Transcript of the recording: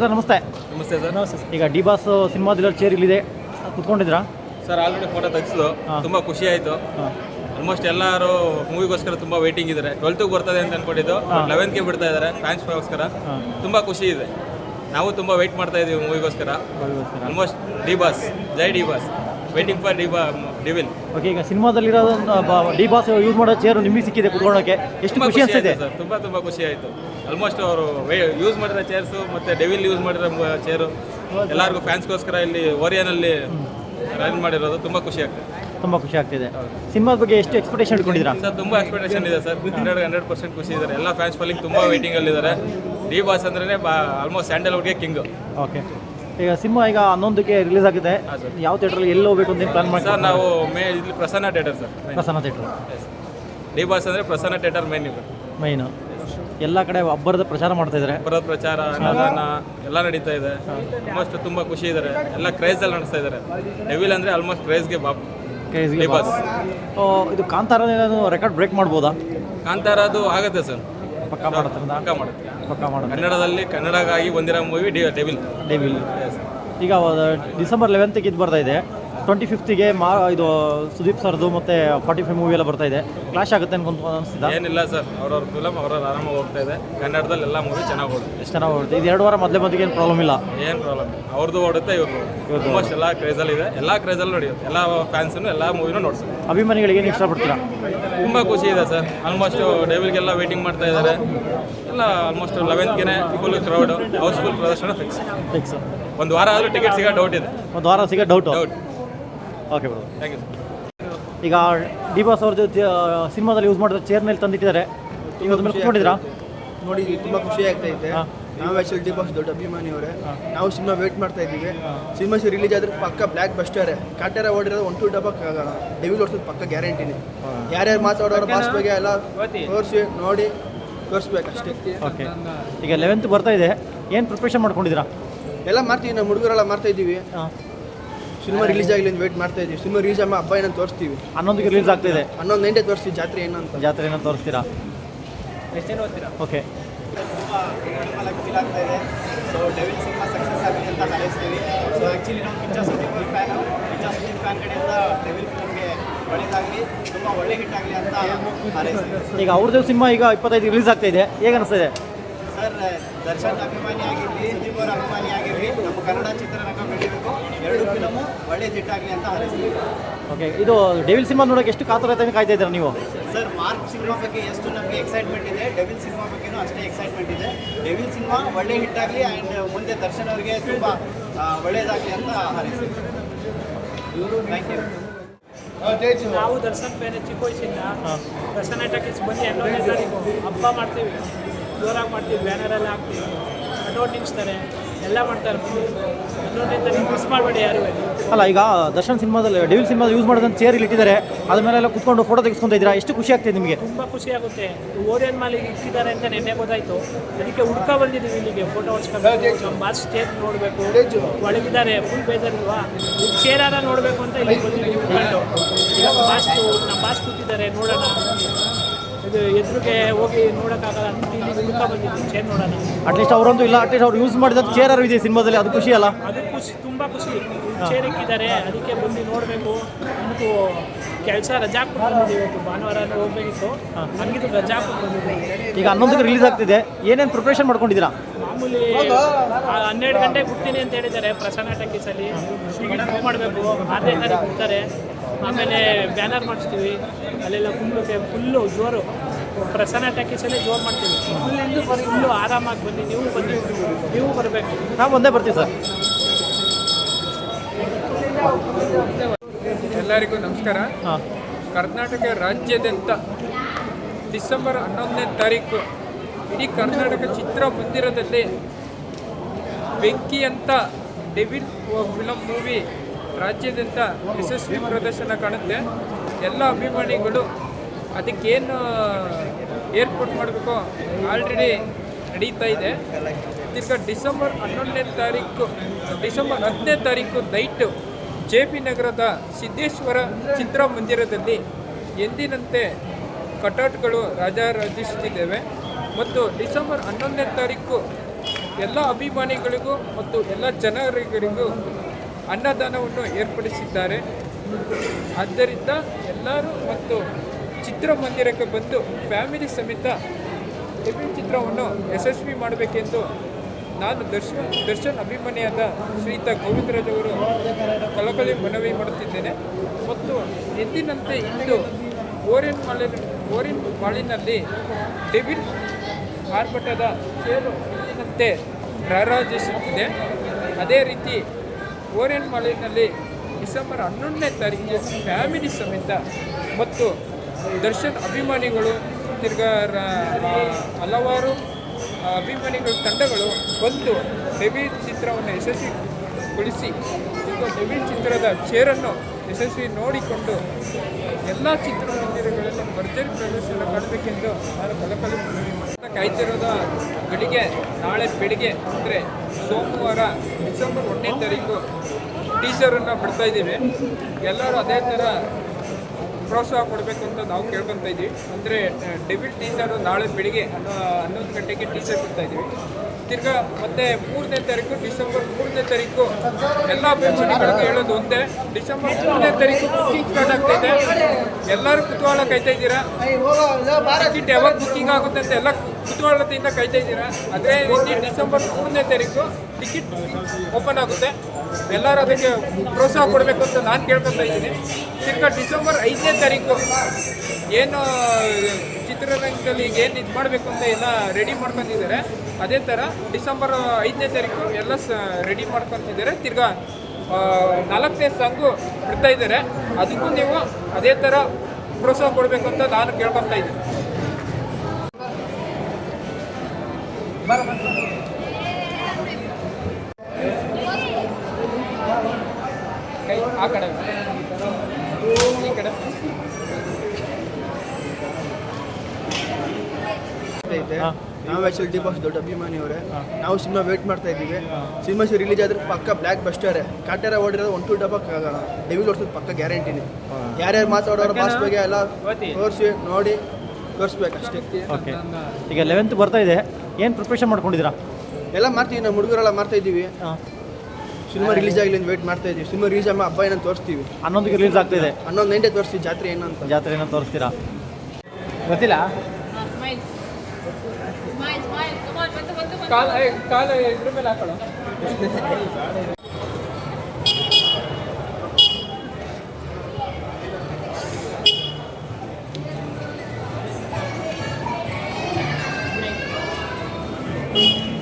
Sir ನಮಸ್ತೆ. ನಮಸ್ತೆ sir. ನಮಸ್ತೆ ಈಗ ಡಿ ಬಾಸ್ ಸಿನಿಮಾದಲ್ಲಿ ಚೇರ್ ಇಲ್ಲಿದೆ. ಕುತ್ಕೊಂಡಿದ್ರಾ? ಸರ್ ಆಲ್ರೆಡಿ ಫೋಟೋ ತೆಗೆಸಿದ್ರು. ತುಂಬ ಖುಷಿ ಆಯಿತು. ಆಲ್ಮೋಸ್ಟ್ ಎಲ್ಲರೂ ಮೂವಿಗೋಸ್ಕರ ತುಂಬ ವೇಟಿಂಗ್ ಇದ್ದಾರೆ ಟ್ವೆಲ್ತ್ಗೆ ಬರ್ತದೆ ಅಂತ ಅನ್ಕೊಂಡಿದ್ದು. ಲೆವೆನ್ತ್ಗೆ ಬಿಡ್ತಾ ಇದ್ದಾರೆ ಫ್ಯಾನ್ಸ್ಗೋಸ್ಕರ ತುಂಬ ಖುಷಿ ಇದೆ. ನಾವು ತುಂಬ ವೆಯ್ಟ್ ಮಾಡ್ತಾ ಇದ್ದೀವಿ ಮೂವಿಗೋಸ್ಕರ almost D boss Jai D boss waiting for D ಬಾ ಡಿವಿಲ್ ಓಕೆ ಈಗ ಸಿನಿಮಾದಲ್ಲಿರೋ ಡಿ ಬಾಸ್ ಯೂಸ್ ಮಾಡೋ ಚೇರು ನಿಮಗೆ ಸಿಕ್ಕಿದೆ ಕುತ್ಕೊಳ್ಳೋಕೆ. ಎಷ್ಟು ಖುಷಿ ಅನಿಸ್ತಿದೆ ಸರ್ ತುಂಬ ತುಂಬ ಖುಷಿ ಆಯಿತು. ಆಲ್ಮೋಸ್ಟ್ ಅವರು ಯೂಸ್ ಮಾಡಿರೋ ಚೇರ್ಸು ಮತ್ತು ಡೆವಿಲ್ ಯೂಸ್ ಮಾಡಿದ ಚೇರು ಎಲ್ಲರಿಗೂ ಫ್ಯಾನ್ಸ್ಗೋಸ್ಕರ ಇಲ್ಲಿ ಓರಿಯನಲ್ಲಿ ರನ್ ಮಾಡಿರೋದು ತುಂಬ ಖುಷಿ ಆಗ್ತದೆ ತುಂಬ ಖುಷಿ ಆಗ್ತಿದೆ. ಸಿನಿಮಾದ ಬಗ್ಗೆ ಎಷ್ಟು ಎಕ್ಸ್ಪೆಕ್ಟೇಷನ್ ಇಟ್ಕೊಂಡಿದ್ದೀರಾ? ಸರ್ ತುಂಬ ಎಕ್ಸ್ಪೆಕ್ಟೇಷನ್ ಇದೆ ಸರ್. ಹಂಡ್ರೆಡ್ ಹಂಡ್ರೆಡ್ ಪರ್ಸೆಂಟ್ ಖುಷಿ ಇದ್ದಾರೆ. ಎಲ್ಲ ಫ್ಯಾನ್ಸ್ ಫಾಲಿಂಗ್ ತುಂಬ ವೇಟಿಂಗಲ್ಲಿದ್ದಾರೆ ಡಿ ಬಾಸ್ ಅಂದ್ರೆ ಆಲ್ಮೋಸ್ಟ್ ಸ್ಯಾಂಡಲ್ವುಡ್ಗೆ ಕಿಂಗ್ ಓಕೆ ಈಗ ಸಿನಿಮಾ ಈಗ ಹನ್ನೊಂದಕ್ಕೆ ರಿಲೀಸ್ ಆಗಿದೆ. ಯಾವ ಥಿಯೇಟ್ರಲ್ಲಿ ಎಲ್ಲಿ ಹೋಗ್ಬೇಕು ಅಂತ ಪ್ಲಾನ್ ಮಾಡಿ ಸರ್ ನಾವು ಮೇ ಇಲ್ಲಿ Prasanna theatre sir. Prasanna theatre D boss ಅಂದರೆ ಪ್ರಸನ್ನ ಥಿಯೇಟರ್ ಮೇನ್ ಇವರು. ಮೈನು ಎಲ್ಲ ಕಡೆ ಒಬ್ಬರದ ಪ್ರಚಾರ ಮಾಡ್ತಾ ಇದ್ದಾರೆ ಬರೋದ್ ಪ್ರಚಾರ ಅನ್ನದಾನ ಎಲ್ಲ ನಡೀತಾ ಇದೆ. ಆಲ್ಮೋಸ್ಟ್ ತುಂಬ ಖುಷಿ ಇದ್ದಾರೆ ಎಲ್ಲ ಕ್ರೇಜಲ್ಲಿ ನಡೆಸ್ತಾ ಇದ್ದಾರೆ ಡೆವಿಲ್ ಅಂದರೆ ಆಲ್ಮೋಸ್ಟ್ ಕ್ರೇಜ್ಗೆ ಬಾಪ್. ಕ್ರೇಜ್ಗೆ ಬಾಸ್ ಓ, ಇದು ಕಾಂತಾರ ರೆಕಾರ್ಡ್ ಬ್ರೇಕ್ ಮಾಡ್ಬೋದಾ? ಕಾಂತಾರ ಅದು ಆಗುತ್ತೆ ಸರ್. ಪಕ್ಕ ಮಾಡತ್ತಂದ ಪಕ್ಕ ಮಾಡುತ್ತೆ ಪಕ್ಕ ಮಾಡೋದು ಕನ್ನಡದಲ್ಲಿ ಕನ್ನಡಗಾಗಿ ಬಂದಿರೋ ಮೂವಿ ಡಿ ಡೆವಿಲ್. ಡೆವಿಲ್. ಈಗ ಡಿಸೆಂಬರ್ ಲೆವೆಂತ್ಗೆ ಇದು ಬರ್ತಾ ಇದೆ. ಟ್ವೆಂಟಿ ಫಿಫ್ತಿಗೆ ಮಾ ಇದು ಸುದೀಪ್ ಸರ್ದು ಮತ್ತು ಫಾರ್ಟಿ ಫೈವ್ ಮೂವಿ ಎಲ್ಲ ಬರ್ತಾ ಇದೆ. ಕ್ಲಾಶ್ ಆಗುತ್ತೆ ಅನ್ಕೊಂತ ಅನಿಸ್ತಿದ್ದ ಏನಿಲ್ಲ ಸರ್ ಅವ್ರವ್ರ ಫಿಲಮ್ ಅವ್ರವ್ರ ಆರಾಮಾಗಿ ಹೋಗ್ತಾ ಇದೆ. ಕನ್ನಡದಲ್ಲಿ ಎಲ್ಲ ಮೂವಿ ಚೆನ್ನಾಗಿ ಓಡುತ್ತೆ. ಎಷ್ಟು ಚೆನ್ನಾಗಿ ಹೋಗುತ್ತೆ ಇದು ಎರಡು ವಾರ ಮೊದಲೇ ಮೊದಲಿಗೆ ಏನು ಪ್ರಾಬ್ಲಮ್ ಇಲ್ಲ? ಏನು ಪ್ರಾಬ್ಲಮ್ ಅವ್ರದ್ದು ಓಡುತ್ತೆ ಇವ್ರದ್ದು ಆಲ್ಮೋಸ್ಟ್ ಎಲ್ಲ ಕ್ರೇಜಲ್ಲಿ ಇದೆ. ಎಲ್ಲ ಕ್ರೇಜಲ್ಲಿ ನಡೆಯುತ್ತೆ. ಎಲ್ಲ ಫ್ಯಾನ್ಸನ್ನು ಎಲ್ಲ ಮೂವಿನೂ ನೋಡ್ತಾರೆ ಅಭಿಮಾನಿಗಳಿಗೆ ಏನು ಇಷ್ಟಪಡ್ತೀರಾ? ತುಂಬ ಖುಷಿ ಇದೆ ಸರ್. ಆಲ್ಮೋಸ್ಟ್ ಡೇವಿಲ್ಗೆಲ್ಲ ವೇಟಿಂಗ್ ಮಾಡ್ತಾ ಇದ್ದಾರೆ ಎಲ್ಲ ಆಲ್ಮೋಸ್ಟ್ ಲೆವೆಂತ್ಗೆ ಫುಲ್ ಕ್ರೌಡ್ ಹೌಸ್ಫುಲ್ ಪ್ರದರ್ಶನ ಫಿಕ್ಸ್ ಫಿಕ್ಸ್ ಒಂದು ವಾರ ಆದರೂ ಟಿಕೆಟ್ ಸಿಗೋ ಡೌಟ್ ಇದೆ. ಒಂದು ವಾರ ಸಿಗೋ doubt doubt okay bro thank you ಈಗ ಡಿ ಬಾಸ್ ಅವ್ರದ್ದು ಸಿನಿಮಾದಲ್ಲಿ ಯೂಸ್ ಮಾಡಿದ ಚೇರ್ ಮೇಲೆ ತಂದಿಟ್ಟಿದ್ದಾರೆ. ನೋಡಿದ್ರಾ ನೋಡಿದ್ವಿ ತುಂಬ ಖುಷಿ ಆಗ್ತಾ ಇದೆ. ನಾವು ಆ್ಯಕ್ಚುಲಿ ಡಿ ಬಾಸ್ ದೊಡ್ಡ ಅಭಿಮಾನಿ ಅವರೇ. ನಾವು ಸಿನಿಮಾ ವೇಟ್ ಮಾಡ್ತಾ ಇದ್ದೀವಿ. ಸಿನಿಮಾ ರಿಲೀಸ್ ಆದ್ರೆ ಪಕ್ಕ ಬ್ಲ್ಯಾಕ್ ಬಸ್ಟರೇ ಕಾಟೇರ ಓಡಿರೋದು ಒನ್ ಟು ಡಬ್ಬ ಡೆವಿಲ್ ಓಡಿಸೋದು ಪಕ್ಕ ಗ್ಯಾರಂಟಿನೇ ಯಾರ್ಯಾರು ಮಾತಾಡೋರು ಬಾಸ್ ಬಗ್ಗೆ ಎಲ್ಲ ತೋರಿಸಿ ನೋಡಿ ತೋರಿಸ್ಬೇಕು ಅಷ್ಟೇ ಓಕೆ ಈಗ ಲೆವೆಂತ್ ಬರ್ತಾ ಇದೆ. ಏನು ಪ್ರಿಪ್ರೇಷನ್ ಮಾಡ್ಕೊಂಡಿದ್ದೀರಾ? ಎಲ್ಲ ಮಾಡ್ತೀವಿ ನಮ್ಮ ಹುಡುಗರೆಲ್ಲ ಮಾಡ್ತಾ ಇದ್ದೀವಿ. ಸಿನಿಮಾ ರಿಲೀಸ್ ಆಗಲಿ ಅಂತ ವೇಟ್ ಮಾಡ್ತಾ ಇದ್ದೀವಿ. ಸಿನಿಮಾ ರಿಲೀಸ್ ಆಗ ಹಬ್ಬ ಏನಂತ ತೋರಿಸ್ತೀವಿ. ಹನ್ನೊಂದಕ್ಕೆ ರಿಲೀಸ್ ಆಗ್ತಿದೆ ಇದೆ. ಹನ್ನೊಂದು ಗಂಟೆ ತೋರಿಸ್ತೀವಿ ಜಾತ್ರೆ ಏನಂತ. ಜಾತ್ರೆ ಏನೋ ತೋರಿಸ್ತೀರಾ okay so devil cinema success ಆಗಲಿ ಅಂತ ಸೊ ಆ್ಯಕ್ಚುಲಿ ನಾವು ಕಿಚ್ಚ ಸುದೀಪ್ ಫ್ಯಾನು ಕಿಚ್ಚ ಸುದೀಪ್ ಫ್ಯಾನ್ ಕಡೆಯಿಂದ ಡೆವಿಲ್ ಫಿಲ್ಮ್ಗೆ ಒಳ್ಳೇದಾಗಲಿ ತುಂಬ ಒಳ್ಳೆ ಹಿಟ್ ಆಗಲಿ ಅಂತ ಈಗ ಅವ್ರದ್ದು ಸಿನಿಮಾ ಈಗ ಇಪ್ಪತ್ತೈದು ರಿಲೀಸ್ ಆಗ್ತಾ ಇದೆ. ಹೇಗೆ ಅನಿಸ್ತಾ ಇದೆ ಸರ್ ದರ್ಶನ್ ಅಭಿಮಾನಿ ಆಗಿರಲಿ ಸುದೀಪ್ ಅವರ ಅಭಿಮಾನಿ ಆಗಿರಲಿ ನಮ್ಮ ಕನ್ನಡ ಚಿತ್ರರಂಗ ಎರಡು ಫಿಲಮು ಒಳ್ಳೆ ಹಿಟ್ ಆಗಲಿ ಅಂತ ಹಾರೈಸ್ತೀವಿ. ಓಕೆ ಇದು ಡೆವಿಲ್ ಸಿನಿಮಾ ನೋಡೋಕೆ ಎಷ್ಟು ಕಾತುರತೆಯನ್ನು ಕಾಯ್ತಾ ಇದ್ದೀರಾ ನೀವು? ಸರ್ ಮಾರ್ಕ್ ಸಿನಿಮಾ ಬಗ್ಗೆ ಎಷ್ಟು ನಮಗೆ ಎಕ್ಸೈಟ್ಮೆಂಟ್ ಇದೆ ಡೆವಿಲ್ ಸಿನಿಮಾ ಬಗ್ಗೆನೂ ಅಷ್ಟೇ ಎಕ್ಸೈಟ್ಮೆಂಟ್ ಇದೆ. ಡೆವಿಲ್ ಸಿನಿಮಾ ಒಳ್ಳೆ ಹಿಟ್ ಆಗಲಿ ಆ್ಯಂಡ್ ಮುಂದೆ ದರ್ಶನ್ ಅವರಿಗೆ ತುಂಬ ಒಳ್ಳೆಯದಾಗಲಿ ಅಂತ ಹಾರೈಸ್ತೀವಿ. ಥ್ಯಾಂಕ್ ಯು ನಾವು ದರ್ಶನ್ ಫ್ಯಾನ್ ಚಿಕ್ಕ ವಯಸ್ಸಿಂದ ದರ್ಶನ್ ಟಾಕೀಸ್ ಬಂದು ತಾರೀಕು ಹಬ್ಬ ಮಾಡ್ತೀವಿ ಜೋರಾಗಿ ಮಾಡ್ತೀವಿ ಬ್ಯಾನರೆಲ್ಲ ಹಾಕ್ತೀವಿ ಅಟೋಟ್ ನಿಲ್ಲಿಸ್ತಾರೆ ಎಲ್ಲ ಮಾಡ್ತಾರೆ. ಮಿಸ್ ಮಾಡಬೇಡಿ ಯಾರು ಅಲ್ಲ ಈಗ ದರ್ಶನ್ ಸಿನಿಮಾದಲ್ಲಿ ಡೆವಿಲ್ ಸಿನಿಮಾ ಯೂಸ್ ಮಾಡೋದಂತ ಚೇರ್ ಇಲ್ಲಿ ಇಟ್ಟಿದ್ದಾರೆ. ಅದ್ರ ಮೇಲೆಲ್ಲ ಕುತ್ಕೊಂಡು ಫೋಟೋ ತೆಗೆಸ್ಕೊಂತ ಇದ್ದೀರಾ? ಎಷ್ಟು ಖುಷಿ ಆಗ್ತಿದೆ ನಿಮಗೆ? ತುಂಬ ಖುಷಿ ಆಗುತ್ತೆ. ಓರಿಯನ್ ಮಾಲಿ ಇಟ್ಟಿದ್ದಾರೆ ಅಂತ ನೆನ್ನೆ ಗೊತ್ತಾಯಿತು. ಅದಕ್ಕೆ ಹುಡ್ಕ ಬಂದಿದ್ದೀವಿ ಇಲ್ಲಿಗೆ ಫೋಟೋ ಬಾಸ್ ಸ್ಟೇಜ್ ನೋಡಬೇಕು. ಒಳಗಿದ್ದಾರೆ ಫುಲ್ ಬೇಜಾರಿಲ್ವಾ ಚೇರಾರ ನೋಡಬೇಕು ಅಂತ ಇಲ್ಲಿ ಬಂದಿದ್ದೀವಿ. ಹುಡ್ಕೊಂಡು ನಮ್ಮ ಬಾಸ್ ಕೂತಿದ್ದಾರೆ ನೋಡೋಣ. ಇದು ಎದುರಿಗೆ ಹೋಗಿ ನೋಡೋಕ್ಕಾಗಲ್ಲ ಅಂತ ಇಲ್ಲಿ ಚೇರ್ ನೋಡೋಣ. ಅಟ್ಲೀಸ್ಟ್ ಅವರಂತೂ ಇಲ್ಲ ಅಟ್ಲೀಸ್ಟ್ ಅವ್ರು ಯೂಸ್ ಮಾಡಿದ ಚೇರ್ ಇದೆ ಸಿನಿಮಾದಲ್ಲಿ ಅದು ಖುಷಿ ಅಲ್ಲ? ಅದು ಖುಷಿ ತುಂಬ ಖುಷಿ. ಚೇರ್ ಇಕ್ಕಿದ್ದಾರೆ ಅದಕ್ಕೆ ಬಂದು ನೋಡಬೇಕು. ಮತ್ತು ಕೆಲಸ ರಜಾ ಇವತ್ತು. ಭಾನುವಾರ ಹೋಗ್ಬೇಕಿತ್ತು. ನನಗಿದು ರಜಾ ಈಗ ಹನ್ನೊಂದಕ್ಕೆ ರಿಲೀಸ್ ಆಗ್ತಿದೆ. ಏನೇನು ಪ್ರಿಪ್ರೇಷನ್ ಮಾಡ್ಕೊಂಡಿದ್ದೀರಾ? ಮಾಮೂಲಿ ಹನ್ನೆರಡು ಗಂಟೆಗೆ ಬಿಡ್ತೀನಿ ಅಂತ ಹೇಳಿದ್ದಾರೆ. ಪ್ರಸನ್ನ ಟಕ್ಕೀಸಲ್ಲಿ ಟಿಕೆಟ್ ಮಾಡಬೇಕು. ಆರನೇ ತಾರೀಕು ಬಿಡ್ತಾರೆ ಆಮೇಲೆ ಬ್ಯಾನರ್ ಮಾಡಿಸ್ತೀವಿ. ಅಲ್ಲೆಲ್ಲ ಫುಲ್ಲು ಫುಲ್ಲು ಜೋರು. ಪ್ರಸನ್ನ ಟ್ಯಾಕೀಸಲ್ಲೇ ಜೋರು ಮಾಡ್ತೀವಿ. ಫುಲ್ಲು ಆರಾಮಾಗಿ ಬನ್ನಿ ನೀವು ಬನ್ನಿ ನೀವು ಬರಬೇಕು. ನಾವು ಒಂದೇ ಬರ್ತೀವಿ ಸರ್. ಎಲ್ಲರಿಗೂ ನಮಸ್ಕಾರ. ಕರ್ನಾಟಕ ರಾಜ್ಯಾದ್ಯಂತ ಡಿಸೆಂಬರ್ ಹನ್ನೊಂದನೇ ತಾರೀಕು ಇಡೀ ಕರ್ನಾಟಕ ಚಿತ್ರಮಂದಿರದಲ್ಲಿ ಬೆಂಕಿ ಅಂತ ಡೆವಿಲ್ ಫಿಲಮ್ ಮೂವಿ ರಾಜ್ಯಾದ್ಯಂತ ಯಶಸ್ವಿ ಪ್ರದರ್ಶನ ಕಾಣುತ್ತೆ. ಎಲ್ಲ ಅಭಿಮಾನಿಗಳು ಅದಕ್ಕೇನು ಏರ್ಪೋರ್ಟ್ ಮಾಡಬೇಕು ಆಲ್ರೆಡಿ ನಡೀತಾ ಇದೆ. ತಿರ್ಗ ಡಿಸೆಂಬರ್ ಹನ್ನೊಂದನೇ ತಾರೀಕು, ಡಿಸೆಂಬರ್ ಹತ್ತನೇ ತಾರೀಕು ನೈಟು ಜೆ ಪಿ ನಗರದ ಸಿದ್ದೇಶ್ವರ ಚಿತ್ರಮಂದಿರದಲ್ಲಿ ಎಂದಿನಂತೆ ಕಟೌಟ್ಗಳು ರಾಜಾರಾಜಿಸುತ್ತಿದ್ದೇವೆ. ಮತ್ತು ಡಿಸೆಂಬರ್ ಹನ್ನೊಂದನೇ ತಾರೀಕು ಎಲ್ಲ ಅಭಿಮಾನಿಗಳಿಗೂ ಮತ್ತು ಎಲ್ಲ ಜನರಿಗೂ ಅನ್ನದಾನವನ್ನು ಏರ್ಪಡಿಸಿದ್ದಾರೆ. ಆದ್ದರಿಂದ ಎಲ್ಲರೂ ಮತ್ತು ಚಿತ್ರಮಂದಿರಕ್ಕೆ ಬಂದು ಫ್ಯಾಮಿಲಿ ಸಮೇತ ಡೆಬ್ಯೂ ಚಿತ್ರವನ್ನು ಯಶಸ್ವಿ ಮಾಡಬೇಕೆಂದು ನಾನು ದರ್ಶನ್ ದರ್ಶನ್ ಅಭಿಮಾನಿಯಾದ ಶ್ರೀಯುತ ಗೋವಿಂದರಾಜ್ ಅವರು ಕಳಕಳಿ ಮನವಿ ಮಾಡುತ್ತಿದ್ದೇನೆ. ಮತ್ತು ಎಂದಿನಂತೆ ಇಂದು ಓರಿಯನ್ ಮಾಲಿನ, ಓರಿಯನ್ ಮಾಲಿನಲ್ಲಿ ಡೆವಿಲ್ ಆರ್ಭಟದ ಚೇರು ಎಂದಿನಂತೆ ರಾರಾಜಿಸುತ್ತಿದೆ. ಅದೇ ರೀತಿ ಓರಿಯನ್ ಮಾಲಿನಲ್ಲಿ ಡಿಸೆಂಬರ್ ಹನ್ನೊಂದನೇ ತಾರೀಕು ಫ್ಯಾಮಿಲಿ ಸಮೇತ ಮತ್ತು ದರ್ಶನ್ ಅಭಿಮಾನಿಗಳು, ತಿರ್ಗಾ ಹಲವಾರು ಅಭಿಮಾನಿಗಳ ತಂಡಗಳು ಬಂದು ಹೆವಿ ಚಿತ್ರವನ್ನು ಯಶಸ್ವಿಗೊಳಿಸಿ, ಮತ್ತು ಡೆವಿಲ್ ಚಿತ್ರದ ಚೇರನ್ನು ಯಶಸ್ವಿ ನೋಡಿಕೊಂಡು ಎಲ್ಲ ಚಿತ್ರಮಂದಿರಗಳಲ್ಲಿ ಭರ್ಜರಿ ಪ್ರದರ್ಶನ ಮಾಡಬೇಕೆಂದು ನಾನು ಮಾಡ್ತಾ ಕಾಯ್ತಿರೋದ ಗಳಿಗೆ ನಾಳೆ ಬೆಳಿಗ್ಗೆ ಅಂದರೆ ಸೋಮವಾರ ಡಿಸೆಂಬರ್ ಒಂದನೇ ತಾರೀಕು ಟೀಚರನ್ನು ಬಿಡ್ತಾ ಇದ್ದೀವಿ. ಎಲ್ಲರೂ ಅದೇ ಥರ ಪ್ರೋತ್ಸಾಹ ಕೊಡಬೇಕು ಅಂತ ನಾವು ಕೇಳ್ಕೊತಾ ಇದ್ದೀವಿ. ಅಂದರೆ ಡೆಬಿಟ್ ಟೀಚರು ನಾಳೆ ಬೆಳಿಗ್ಗೆ ಹನ್ನೊ ಹನ್ನೊಂದು ಗಂಟೆಗೆ ಟೀಚರ್ ಕೊಡ್ತಾ ಇದ್ದೀವಿ. ತಿರ್ಗಾ ಮತ್ತೆ ಮೂರನೇ ತಾರೀಕು, ಡಿಸೆಂಬರ್ ಮೂರನೇ ತಾರೀಕು ಎಲ್ಲ ಅಭಿಮಾನಿಗಳಿಗೆ ಹೇಳೋದು ಒಂದೇ. ಡಿಸೆಂಬರ್ ಮೂರನೇ ತಾರೀಕು ಬುಕ್ಕಿಂಗ್ ಸ್ಟಾರ್ಟ್ ಆಗ್ತಾ ಇದೆ. ಎಲ್ಲರೂ ಕುತೂಹಲ ಕಾಯ್ತಾ ಇದ್ದೀರಾ? ಸೀಟ್ ಯಾವಾಗ ಬುಕ್ಕಿಂಗ್ ಆಗುತ್ತೆ ಅಂತ ಎಲ್ಲ ಕುತೂಹಲತೆಯಿಂದ ಕಾಯ್ತಾ ಇದ್ದೀರಾ? ಅದೇ ರೀತಿ ಡಿಸೆಂಬರ್ ಮೂರನೇ ತಾರೀಕು ಟಿಕೆಟ್ ಓಪನ್ ಆಗುತ್ತೆ. ಎಲ್ಲರೂ ಅದಕ್ಕೆ ಪ್ರೋತ್ಸಾಹ ಕೊಡಬೇಕು ಅಂತ ನಾನು ಕೇಳ್ಕೊತಾ ಇದ್ದೀನಿ. ತಿರ್ಗಾ ಡಿಸೆಂಬರ್ ಐದನೇ ತಾರೀಕು ಏನು ಚಿತ್ರರಂಗದಲ್ಲಿ ಈಗ ಏನು ಇದು ಮಾಡಬೇಕು ಅಂತ ಎಲ್ಲ ರೆಡಿ ಮಾಡ್ಕೊತಿದ್ದಾರೆ ಅದೇ ಥರ ಡಿಸೆಂಬರ್ ಐದನೇ ತಾರೀಕು ಎಲ್ಲ ಸ ರೆಡಿ ಮಾಡ್ಕೊತಿದ್ದಾರೆ ತಿರ್ಗಾ ನಾಲ್ಕನೇ ಸಾಂಗು ಬಿಡ್ತಾ ಇದ್ದಾರೆ. ಅದಕ್ಕೂ ನೀವು ಅದೇ ಥರ ಪ್ರೋತ್ಸಾಹ ಕೊಡಬೇಕು ಅಂತ ನಾನು ಕೇಳ್ಕೊತಾ ಇದ್ದೀನಿ. ಆ ಕಡೆ ಈ ಕಡೆ. ಐತೆ ನಾವು ಆಕ್ಚುಲಿ ಡಿ ದೊಡ್ಡ ಅಭಿಮಾನಿಯವರೇ. ನಾವು ಸಿನಿಮಾ ವೇಟ್ ಮಾಡ್ತಾ ಇದ್ದೀವಿ. ಸಿನಿಮಾ ರಿಲೀಸ್ ಆದ್ರೆ ಪಕ್ಕ ಬ್ಲ್ಯಾಕ್ ಬಸ್ಟರೇ ಕಾಟ್ಯಾರ ಓಡಿರೋದು ಒನ್ ಟು ಆಗೋಣ ಡೆವಿಲ್ ಓಡಿಸೋದು ಪಕ್ಕ ಗ್ಯಾರಂಟಿನೇ ಯಾರ್ಯಾರು ಮಾತಾಡೋರು ಬಾಸ್ ಬಗ್ಗೆ ಎಲ್ಲ ತೋರಿಸಿ ನೋಡಿ ತೋರಿಸ್ಬೇಕಷ್ಟೇ. ಓಕೆ. ಈಗ ಲೆವೆಂತ್ ಬರ್ತಾ ಇದೆ. ಏನು ಪ್ರಿಪ್ರೇಷನ್ ಮಾಡ್ಕೊಂಡಿದ್ದೀರಾ? ಎಲ್ಲ ಮಾಡ್ತೀವಿ ನಾವು ಹುಡುಗರೆಲ್ಲ ಮಾಡ್ತಾ ಇದ್ದೀವಿ. ಸಿನಿಮಾ ರಿಲೀಸ್ ಆಗಲಿ ಅಂತ ವೇಟ್ ಮಾಡ್ತಾ ಇದ್ದೀವಿ. ಸಿನಿಮಾ ರಿಲೀಸ್ ಆಗಿ ಹಬ್ಬ ಏನಂತ ತೋರಿಸ್ತೀವಿ. ಹನ್ನೊಂದಕ್ಕೆ ರಿಲೀಸ್ ಆಗ್ತಿದೆ ಹನ್ನೊಂದು ಗಂಟೆ ತೋರಿಸ್ತೀವಿ ಜಾತ್ರೆ ಏನಂತ ಜಾತ್ರೆ ಏನೋ ತೋರಿಸ್ತೀರಾ? ಗೊತ್ತಿಲ್ಲ? Thank smile